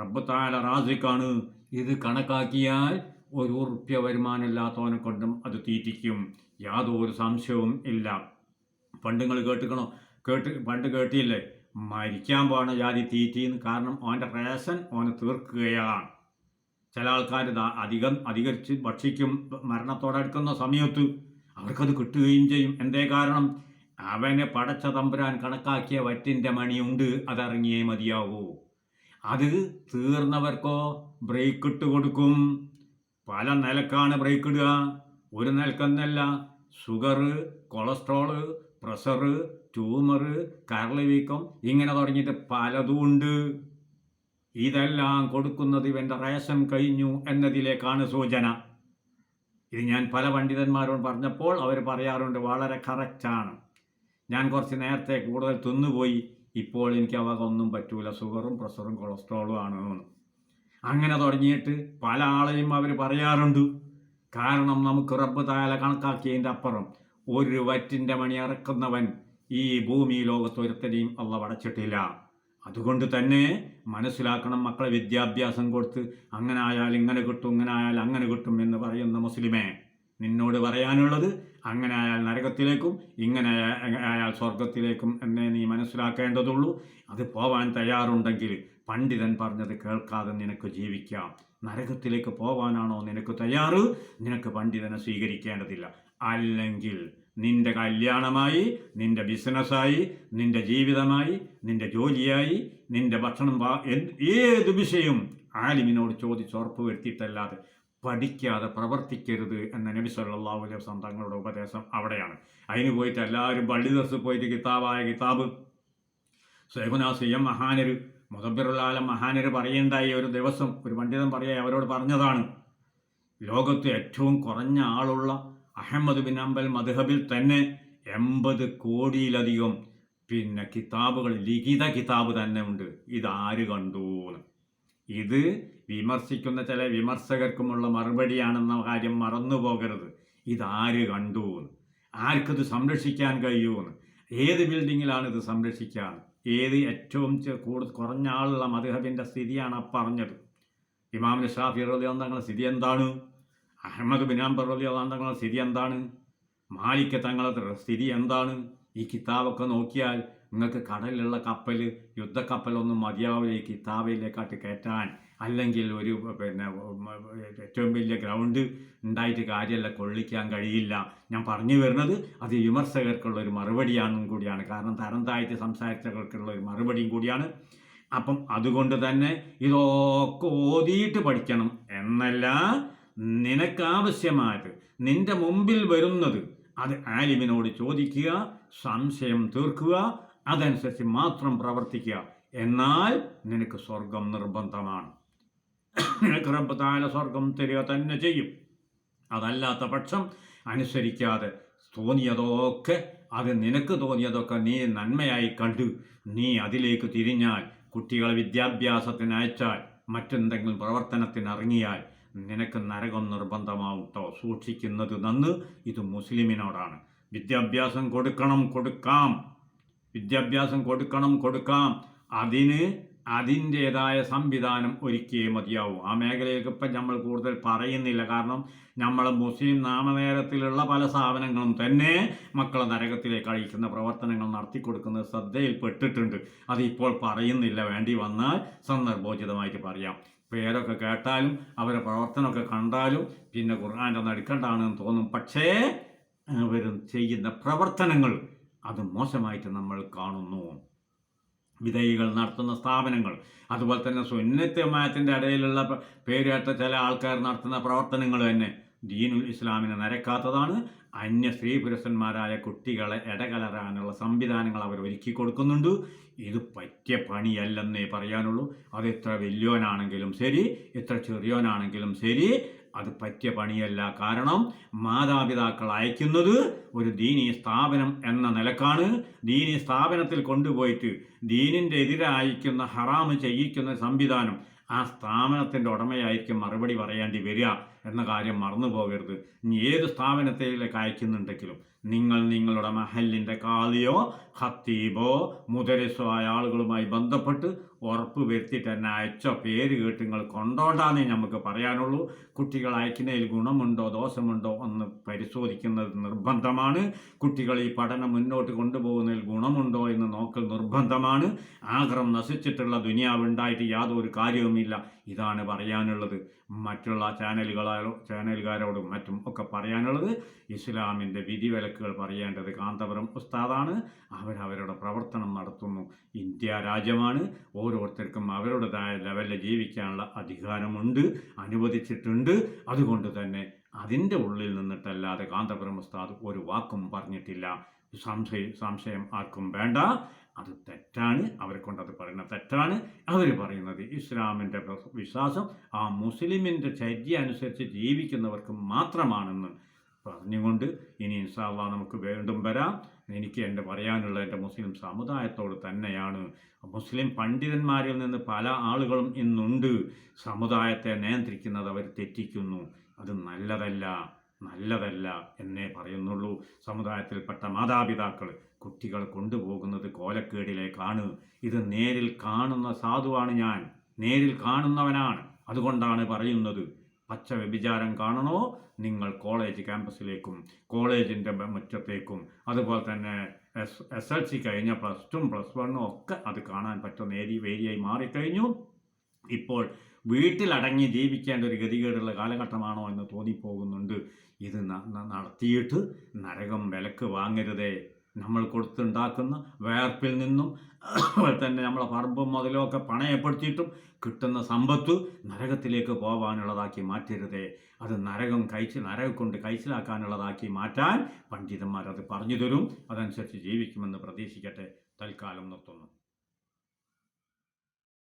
റബ്ബ് താല റാസിക്കാണ്. ഇത് കണക്കാക്കിയാൽ ഒരു ഉറുപ്പ്യ വരുമാനമില്ലാത്തവനെ കൊണ്ടും അത് തീറ്റിക്കും. യാതൊരു സംശയവും ഇല്ല. പണ്ട് നിങ്ങൾ കേട്ടിക്കണോ? കേട്ട് പണ്ട് കേട്ടിയില്ലേ? മരിക്കാൻ പോണ ജാതി തീറ്റീന്ന് കാരണം ഓന്റെ റേഷൻ ഓന് തീർക്കുകയാണ്. ചില ആൾക്കാർ അധികം അധികരിച്ച് ഭക്ഷിക്കും മരണത്തോടടുക്കുന്ന സമയത്ത് അവർക്കത് കിട്ടുകയും ചെയ്യും. എന്തേ കാരണം? അവനെ പടച്ച തമ്പുരാൻ കണക്കാക്കിയ വറ്റിന്റെ മണിയുണ്ട് അതറിഞ്ഞേ മതിയാവൂ. അത് തീർന്നവർക്കോ ബ്രേക്ക് ഇട്ട് കൊടുക്കും. പല നിലക്കാണ് ബ്രേക്ക് ഇടുക. ഒരു നിലക്കെന്നല്ല ഷുഗറ് കൊളസ്ട്രോൾ പ്രഷറ് ട്യൂമറ് കരളി വീക്കം ഇങ്ങനെ തുടങ്ങിയിട്ട് പലതും ഉണ്ട്. ഇതെല്ലാം കൊടുക്കുന്നത് ഇവന്റെ റേഷൻ കഴിഞ്ഞു എന്നതിലേക്കാണ് സൂചന. ഇത് ഞാൻ പല പണ്ഡിതന്മാരോട് പറഞ്ഞപ്പോൾ അവർ പറയാറുണ്ട് വളരെ കറക്റ്റാണ് ഞാൻ കുറച്ച് നേരത്തെ കൂടുതൽ തിന്നുപോയി ഇപ്പോൾ എനിക്ക് അവ ഒന്നും പറ്റൂല. ഷുഗറും പ്രഷറും കൊളസ്ട്രോളും ആണ് അങ്ങനെ തുടങ്ങിയിട്ട് പല ആളെയും അവർ പറയാറുണ്ട്. കാരണം നമുക്ക് റബ്ബ് താല കണക്കാക്കിയതിന്റെ അപ്പുറം ഒരു വറ്റിന്റെ മണി അറക്കുന്നവൻ ഈ ഭൂമി ലോകത്ത് ഒരുത്തരെയും അള്ള വടച്ചിട്ടില്ല അതുകൊണ്ട് തന്നെ മനസ്സിലാക്കണം മക്കളെ വിദ്യാഭ്യാസം കൊടുത്ത് അങ്ങനെ ആയാൽ ഇങ്ങനെ കിട്ടും ഇങ്ങനെ ആയാൽ അങ്ങനെ കിട്ടും എന്ന് പറയുന്ന മുസ്ലിമേ നിന്നോട് പറയാനുള്ളത് അങ്ങനെ ആയാൽ നരകത്തിലേക്കും ഇങ്ങനെ ആയ- ആയാൽ സ്വർഗത്തിലേക്കും എന്നേ നീ മനസ്സിലാക്കേണ്ടതുള്ളൂ. അത് പോവാൻ തയ്യാറുണ്ടെങ്കിൽ പണ്ഡിതൻ പറഞ്ഞത് കേൾക്കാതെ നിനക്ക് ജീവിക്കാം. നരകത്തിലേക്ക് പോകാനാണോ നിനക്ക് തയ്യാറ്? നിനക്ക് പണ്ഡിതനെ സ്വീകരിക്കേണ്ടതില്ല. അല്ലെങ്കിൽ നിന്റെ കല്യാണമായി നിന്റെ ബിസിനസ്സായി നിന്റെ ജീവിതമായി നിന്റെ ജോലിയായി നിന്റെ ഭക്ഷണം ഏത് വിഷയവും ആലിമിനോട് ചോദിച്ച് ഉറപ്പ് വരുത്തിയിട്ടല്ലാതെ പഠിക്കാതെ പ്രവർത്തിക്കരുത് എന്ന നബി സല്ലല്ലാഹു അലൈഹി തങ്ങളുടെ ഉപദേശം അവിടെയാണ്. അതിന് പോയിട്ട് എല്ലാവരും പള്ളി ദർസ് പോയിട്ട് കിതാബായ കിതാബ്. സൈഹുന സി എം മഹാനര് മുദബിറുലാലം മഹാനര് പറയേണ്ടായി ഒരു ദിവസം ഒരു പണ്ഡിതൻ പറയായി അവരോട് പറഞ്ഞതാണ് ലോകത്ത് ഏറ്റവും കുറഞ്ഞ ആളുള്ള അഹമ്മദ് ബിൻ അംബൽ മദ്ഹബിൽ തന്നെ എൺപത് കോടിയിലധികം പിന്നെ കിതാബുകൾ ലിഖിത കിതാബ് തന്നെ ഉണ്ട്. ഇതാര് കണ്ടു. ഇത് വിമർശിക്കുന്ന ചില വിമർശകർക്കുമുള്ള മറുപടിയാണെന്ന കാര്യം മറന്നു പോകരുത് ഇതാര് കണ്ടു ആർക്കത് സംരക്ഷിക്കാൻ കഴിയുമെന്ന്. ഏത് ബിൽഡിങ്ങിലാണ് ഇത് സംരക്ഷിക്കുക ഏത് ഏറ്റവും കൂടുതൽ കുറഞ്ഞ ആളുള്ള മധുഹബിന്റെ സ്ഥിതിയാണ് പറഞ്ഞത് ഇമാം ഷാഫി റലി തങ്ങളുടെ സ്ഥിതി എന്താണ്? അഹമ്മദ് ബിനാംബർ റലി തങ്ങളുടെ സ്ഥിതി എന്താണ്? മാലിക്ക തങ്ങളുടെ സ്ഥിതി എന്താണ്? ഈ കിതാബൊക്കെ നോക്കിയാൽ നിങ്ങൾക്ക് കടലിലുള്ള കപ്പൽ യുദ്ധക്കപ്പലൊന്നും മതിയാവില്ല ഈ കിതാബിലേക്കാട്ട് കയറ്റാൻ. അല്ലെങ്കിൽ ഒരു പിന്നെ ഏറ്റവും വലിയ ഗ്രൗണ്ട് ഉണ്ടായിട്ട് കാര്യമല്ല കൊള്ളിക്കാൻ കഴിയില്ല. ഞാൻ പറഞ്ഞു വരുന്നത് അത് വിമർശകർക്കുള്ള ഒരു മറുപടിയാണെന്നും കൂടിയാണ്. കാരണം തരം താഴ്ത്തി സംസാരിച്ചവർക്കുള്ള ഒരു മറുപടിയും കൂടിയാണ്. അപ്പം അതുകൊണ്ട് തന്നെ ഇതൊക്കെ ഓതിയിട്ട് പഠിക്കണം. എന്നല്ല നിനക്കാവശ്യമായത് നിന്റെ മുമ്പിൽ വരുന്നത് അത് ആലിമിനോട് ചോദിക്കുക സംശയം തീർക്കുക അതനുസരിച്ച് മാത്രം പ്രവർത്തിക്കുക. എന്നാൽ നിനക്ക് സ്വർഗം നിർബന്ധമാണ്. റബ്ബ് സ്വർഗം തരിക തന്നെ ചെയ്യും. അതല്ലാത്ത പക്ഷം അനുസരിക്കാതെ തോന്നിയതൊക്കെ അത് നിനക്ക് തോന്നിയതൊക്കെ നീ നന്മയായി കണ്ടു. നീ അതിലേക്ക് തിരിഞ്ഞാൽ കുട്ടികളെ വിദ്യാഭ്യാസത്തിന് അയച്ചാൽ മറ്റെന്തെങ്കിലും പ്രവർത്തനത്തിന് ഇറങ്ങിയാൽ നിനക്ക് നരകം നിർബന്ധമാവട്ടോ? സൂക്ഷിക്കുന്നത് നന്ന് ഇത് മുസ്ലിമിനോടാണ്. വിദ്യാഭ്യാസം കൊടുക്കണം കൊടുക്കാം. വിദ്യാഭ്യാസം കൊടുക്കണം കൊടുക്കാം. അതിന് അതിന്റേതായ സംവിധാനം ഒരുക്കിയേ മതിയാവും. ആ മേഖലയിലേക്ക് ഇപ്പം നമ്മൾ കൂടുതൽ പറയുന്നില്ല. കാരണം നമ്മൾ മുസ്ലിം നാമനേരത്തിലുള്ള പല സ്ഥാപനങ്ങളും തന്നെ മക്കളെ നരകത്തിലേക്ക് അഴിക്കുന്ന പ്രവർത്തനങ്ങൾ നടത്തിക്കൊടുക്കുന്നത് ശ്രദ്ധയിൽപ്പെട്ടിട്ടുണ്ട്. അതിപ്പോൾ പറയുന്നില്ല. വേണ്ടി വന്നാൽ സന്ദർഭോചിതമായിട്ട് പറയാം. പേരൊക്കെ കേട്ടാലും അവരെ പ്രവർത്തനമൊക്കെ കണ്ടാലും പിന്നെ ഖുർആാന്റെ നടുക്കണ്ടാണെന്ന് തോന്നും. പക്ഷേ അവർ ചെയ്യുന്ന പ്രവർത്തനങ്ങൾ അത് മോശമായിട്ട് നമ്മൾ കാണുന്നു. വിധേയികൾ നടത്തുന്ന സ്ഥാപനങ്ങൾ. അതുപോലെ തന്നെ സുന്നത്യമായത്തിന്റെ ഇടയിലുള്ള പേരേറ്റ ചില ആൾക്കാർ നടത്തുന്ന പ്രവർത്തനങ്ങൾ തന്നെ ദീനുൽ ഇസ്ലാമിനെ നരക്കാത്തതാണ്. അന്യ സ്ത്രീ പുരുഷന്മാരായ കുട്ടികളെ ഇടകലരാനുള്ള സംവിധാനങ്ങൾ അവർ ഒരുക്കി കൊടുക്കുന്നുണ്ട്. ഇത് പറ്റിയ പണിയല്ലെന്നേ പറയാനുള്ളൂ. അത് എത്ര വലിയോനാണെങ്കിലും ശരി എത്ര ചെറിയോനാണെങ്കിലും ശരി അത് പറ്റിയ പണിയല്ല. കാരണം മാതാപിതാക്കൾ അയക്കുന്നത് ഒരു ദീനീ സ്ഥാപനം എന്ന നിലക്കാണ്. ദീനീ സ്ഥാപനത്തിൽ കൊണ്ടുപോയിട്ട് ദീനിന്റെ എതിരായിരിക്കുന്ന ഹറാമ് ചെയ്യിക്കുന്ന സംവിധാനം ആ സ്ഥാപനത്തിന്റെ ഉടമയായിരിക്കും മറുപടി പറയേണ്ടി വരിക എന്ന കാര്യം മറന്നു പോകരുത് ഇനി ഏത് സ്ഥാപനത്തിലേക്ക് അയക്കുന്നുണ്ടെങ്കിലും നിങ്ങൾ നിങ്ങളുടെ മഹലിന്റെ കാളിയോ ഹത്തീബോ മുദരിസോ ആയ ആളുകളുമായി ബന്ധപ്പെട്ട് ഉറപ്പ് വരുത്തിയിട്ട് തന്നെ അയച്ച പേര് കേട്ട് നിങ്ങൾ കൊണ്ടോണ്ടാന്നേ നമുക്ക് പറയാനുള്ളൂ. കുട്ടികൾ അയക്കുന്നതിൽ ഗുണമുണ്ടോ ദോഷമുണ്ടോ ഒന്ന് പരിശോധിക്കുന്നത് നിർബന്ധമാണ്. കുട്ടികൾ ഈ പഠനം മുന്നോട്ട് കൊണ്ടുപോകുന്നതിൽ ഗുണമുണ്ടോ എന്ന് നോക്കൽ നിർബന്ധമാണ്. ആഗ്രഹം നശിച്ചിട്ടുള്ള ദുനിയാവ് ഉണ്ടായിട്ട് യാതൊരു കാര്യവുമില്ല. ഇതാണ് പറയാനുള്ളത്. മറ്റുള്ള ചാനലുകളോ ചാനലുകാരോടും മറ്റും ഒക്കെ പറയാനുള്ളത് ഇസ്ലാമിന്റെ വിധിവിലക്കുകൾ പറയേണ്ടത് കാന്തപുരം ഉസ്താദാണ്. അവരവരുടെ പ്രവർത്തനം നടത്തുന്നു. ഇന്ത്യ രാജ്യമാണ്. ഓരോരുത്തർക്കും അവരുടേതായ ലെവലിൽ ജീവിക്കാനുള്ള അധികാരമുണ്ട് അനുവദിച്ചിട്ടുണ്ട്. അതുകൊണ്ട് തന്നെ അതിന്റെ ഉള്ളിൽ നിന്നിട്ടല്ലാതെ കാന്തപുരം ഉസ്താദ് ഒരു വാക്കും പറഞ്ഞിട്ടില്ല. സംശയം സംശയം ആർക്കും വേണ്ട. അത് തെറ്റാണ്. അവരെ കൊണ്ട് അത് പറയുന്നത് തെറ്റാണ്. അവർ പറയുന്നത് ഇസ്ലാമിന്റെ വിശ്വാസം ആ മുസ്ലിമിന്റെ ചര്യ അനുസരിച്ച് ജീവിക്കുന്നവർക്ക് മാത്രമാണെന്ന് പറഞ്ഞുകൊണ്ട് ഇനി ഇൻഷാല്ല നമുക്ക് വീണ്ടും വരാം. എനിക്ക് എന്റെ പറയാനുള്ള എന്റെ മുസ്ലിം സമുദായത്തോട് തന്നെയാണ്. മുസ്ലിം പണ്ഡിതന്മാരിൽ നിന്ന് പല ആളുകളും ഇന്നുണ്ട്. സമുദായത്തെ നിയന്ത്രിക്കുന്നത് അവർ തെറ്റിക്കുന്നു. അത് നല്ലതല്ല നല്ലതല്ല എന്നേ പറയുന്നുള്ളൂ. സമുദായത്തിൽപ്പെട്ട മാതാപിതാക്കൾ കുട്ടികൾ കൊണ്ടുപോകുന്നത് കോലക്കേടിലേക്കാണ്. ഇത് നേരിൽ കാണുന്ന സാധുവാണ് ഞാൻ. നേരിൽ കാണുന്നവനാണ്. അതുകൊണ്ടാണ് പറയുന്നത്. പച്ച വ്യഭിചാരം കാണണോ? നിങ്ങൾ കോളേജ് ക്യാമ്പസിലേക്കും കോളേജിന്റെ മുറ്റത്തേക്കും. അതുപോലെ തന്നെ എസ് എസ് എൽ സി കഴിഞ്ഞ പ്ലസ് ടു പ്ലസ് വണ്ണും ഒക്കെ അത് കാണാൻ പറ്റുന്ന ഏരി ഏരിയയായി മാറിക്കഴിഞ്ഞു. ഇപ്പോൾ വീട്ടിലടങ്ങി ജീവിക്കേണ്ട ഒരു ഗതികേടുള്ള കാലഘട്ടമാണോ എന്ന് തോന്നിപ്പോകുന്നുണ്ട്. ഇത് നടത്തിയിട്ട് നരകം വിലക്ക് വാങ്ങരുതേ. നമ്മൾ കൊടുത്തുണ്ടാക്കുന്ന വേർപ്പിൽ നിന്നും അതുപോലെ തന്നെ നമ്മളെ പറമ്പും മുതലുമൊക്കെ പണയപ്പെടുത്തിയിട്ടും കിട്ടുന്ന സമ്പത്ത് നരകത്തിലേക്ക് പോകാനുള്ളതാക്കി മാറ്റരുതേ. അത് നരകം കഴിച്ച് നരകം കൊണ്ട് കഴിച്ചിലാക്കാനുള്ളതാക്കി മാറ്റാൻ പണ്ഡിതന്മാർ അത് പറഞ്ഞു തരും. അതനുസരിച്ച് ജീവിക്കുമെന്ന് പ്രതീക്ഷിക്കട്ടെ. തൽക്കാലം നിർത്തുന്നു.